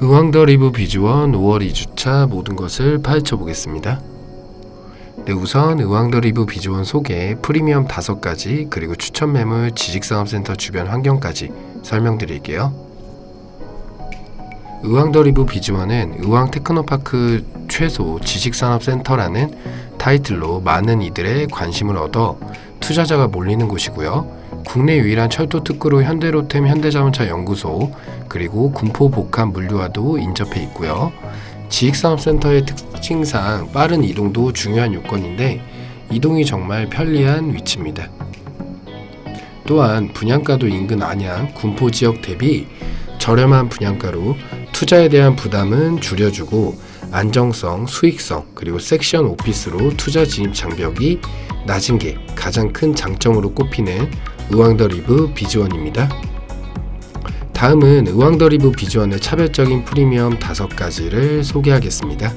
의왕더 리브 비주원 5월 2주차 모든 것을 파헤쳐 보겠습니다. 네, 우선 의왕더 리브 비주원 소개, 프리미엄 5가지, 그리고 추천 매물, 지식산업센터 주변 환경까지 설명드릴게요. 의왕더 리브 비주원은 의왕 테크노파크 최소 지식산업센터라는 타이틀로 많은 이들의 관심을 얻어 투자자가 몰리는 곳이고요. 국내 유일한 철도 특구로 현대로템 현대자동차 연구소 그리고 군포 복합 물류와도 인접해 있고요. 지식산업센터의 특징상 빠른 이동도 중요한 요건인데 이동이 정말 편리한 위치입니다. 또한 분양가도 인근 안양, 군포 지역 대비 저렴한 분양가로 투자에 대한 부담은 줄여주고 안정성, 수익성, 그리고 섹션 오피스로 투자 진입 장벽이 낮은 게 가장 큰 장점으로 꼽히는 의왕더 리브 비즈원입니다. 다음은 의왕더 리브 비즈원의 차별적인 프리미엄 다섯 가지를 소개하겠습니다.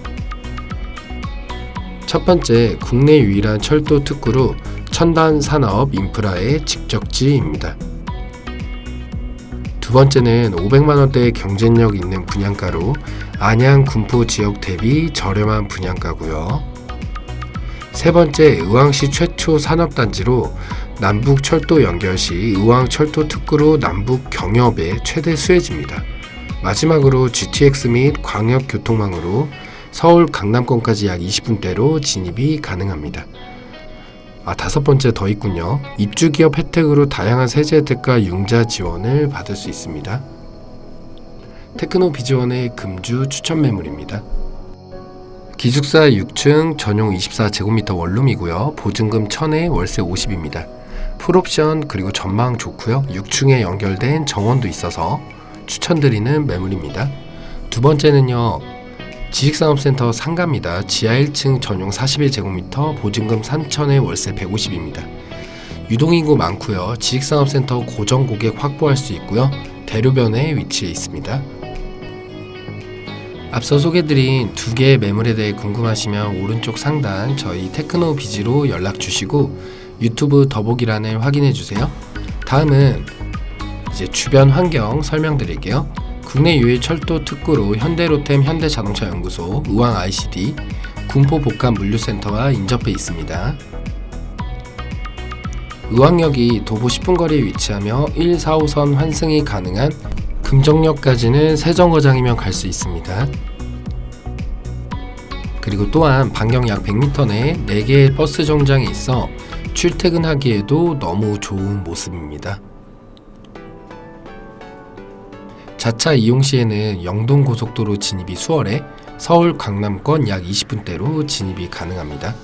첫 번째, 국내 유일한 철도 특구로 첨단 산업 인프라의 직접지입니다. 두 번째는 500만 원대의 경쟁력 있는 분양가로 안양 군포 지역 대비 저렴한 분양가고요. 세 번째, 의왕시 최초 산업단지로 남북 철도 연결 시 의왕 철도 특구로 남북 경협의 최대 수혜지입니다. 마지막으로 GTX 및 광역 교통망으로 서울 강남권까지 약 20분대로 진입이 가능합니다. 아, 다섯 번째 더 있군요. 입주 기업 혜택으로 다양한 세제 혜택과 융자 지원을 받을 수 있습니다. 테크노 비지원의 금주 추천 매물입니다. 기숙사 6층 전용 24제곱미터 원룸이고요. 보증금 1000에 월세 50입니다. 풀옵션 그리고 전망 좋고요. 6층에 연결된 정원도 있어서 추천드리는 매물입니다. 두 번째는요. 지식산업센터 상가입니다. 지하 1층 전용 41제곱미터 보증금 3천에 월세 150입니다. 유동인구 많고요. 지식산업센터 고정 고객 확보할 수 있고요. 대로변에 위치해 있습니다. 앞서 소개드린 두 개의 매물에 대해 궁금하시면 오른쪽 상단 저희 테크노 비지로 연락 주시고 유튜브 더보기란을 확인해 주세요. 다음은 이제 주변 환경 설명드릴게요. 국내 유일 철도 특구로 현대로템 현대자동차 연구소, 의왕 ICD, 군포 복합 물류센터와 인접해 있습니다. 의왕역이 도보 10분 거리에 위치하며 1, 4호선 환승이 가능한 금정역까지는 세정거장이면 갈 수 있습니다. 그리고 또한 반경 약 100m 내에 4개의 버스 정장이 있어 출퇴근하기에도 너무 좋은 모습입니다. 자차 이용 시에는 영동 고속도로 진입이 수월해 서울 강남권 약 20분대로 진입이 가능합니다.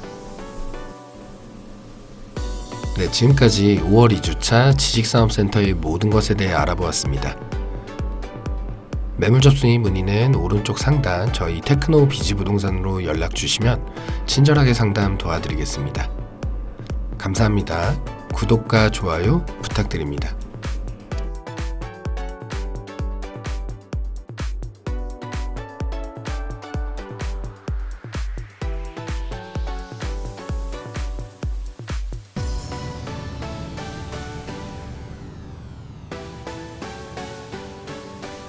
네, 지금까지 5월 2주차 지식산업센터의 모든 것에 대해 알아보았습니다. 매물 접수인 문의는 오른쪽 상단 저희 테크노 비지 부동산으로 연락 주시면 친절하게 상담 도와드리겠습니다. 감사합니다. 구독과 좋아요 부탁드립니다.